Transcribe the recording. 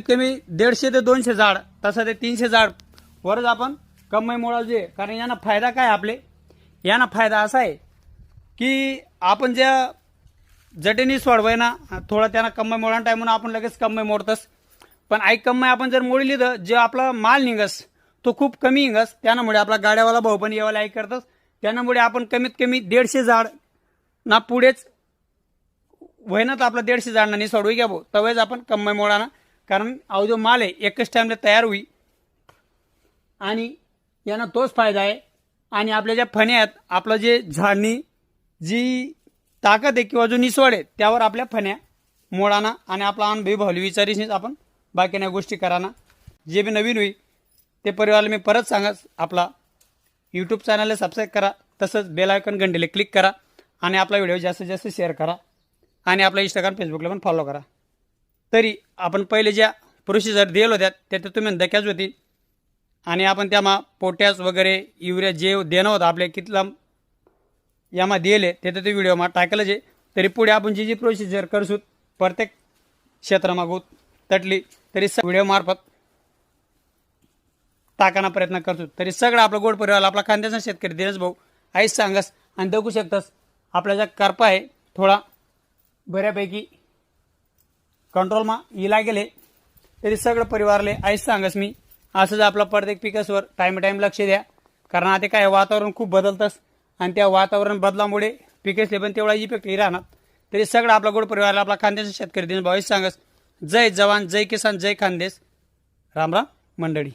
कमीत कमी दीडशे ते दोनशे झाड तसं ते तीनशे झाड वरच आपण कमाई मोडायचे कारण यांना फायदा काय आपले? यांना फायदा असा आहे की आपण ज्या जटेनी सोडवाय ना थोडा त्यांना कमाई मोडा टाईम आपण लगेच कमाई मोडतस पण आई कमाई आपण जर मोडली तर जे आपला माल निघस तो खूप कमी निघस त्यामुळे आपला गाड्यावाला भाऊ पण यावाला ऐक करतस त्यामुळे आपण कमीत कमी दीडशे झाड ना पुढेच वहिना तर आपलं दीडशे झाडांना नाही सोडवी घ्या भाऊ तवेच आपण कमाई मोडा ना कारण अहो जो माल आहे एकच टाईमला तयार होई आणि यांना तोच फायदा आहे. आणि आपल्या ज्या फण्या आहेत आपलं जे झाडणी जी ताकद आहे किंवा जो निसवड आहे त्यावर आपल्या फण्या मोडाना आणि आपला अनुभवी भावली विचारीशीच आपण बाकी नाही गोष्टी कराना. जे बी नवीन होई ते परिवाराला मी परत सांगा आपला यूट्यूब चॅनलला सबस्क्राईब करा. तसंच बेल आयकॉन घंटेले क्लिक करा. आणि आपला व्हिडिओ जास्तीत जास्त शेअर करा. आणि आपला इंस्टाग्राम फेसबुकला पण फॉलो करा. तरी आपण पहिले ज्या प्रोसिजर दिल होत्या त्या तर तुम्ही धक्याच होती. आणि आपण त्यामा पोटॅश वगैरे युरिया जे देणं होतं आपल्या कितला यामा दिले ते तर ते व्हिडिओमा टाकलं जे. तरी पुढे आपण जी जी प्रोसिजर करसूत प्रत्येक क्षेत्रामागूत तटली तरी स व्हिडिओमार्फत टाकाना प्रयत्न करतो तरी सगळं आपलं गोड परिवार आपला खांद्याचा शेतकरी दिनेश भाऊ आईच सांगस आणि दगू शकतस. आपला ज्या करपा आहे थोडा बऱ्यापैकी कंट्रोलमा इला गेले तरी सगळं परिवारले आईच सांगस मी असंच आपला प्रत्येक पिकासवर टाईम टाईम लक्ष द्या. कारण आता काय वातावरण खूप बदलतंस आणि त्या वातावरण बदलामुळे पिकेसले पण तेवढा इफेक्ट राहणार. तरी सगळं आपला गोड परिवारला आपला खानदेश शेतकरी दिन भाऊ सांगस. जय जवान जय किसान जय खानदेश. राम राम मंडळी.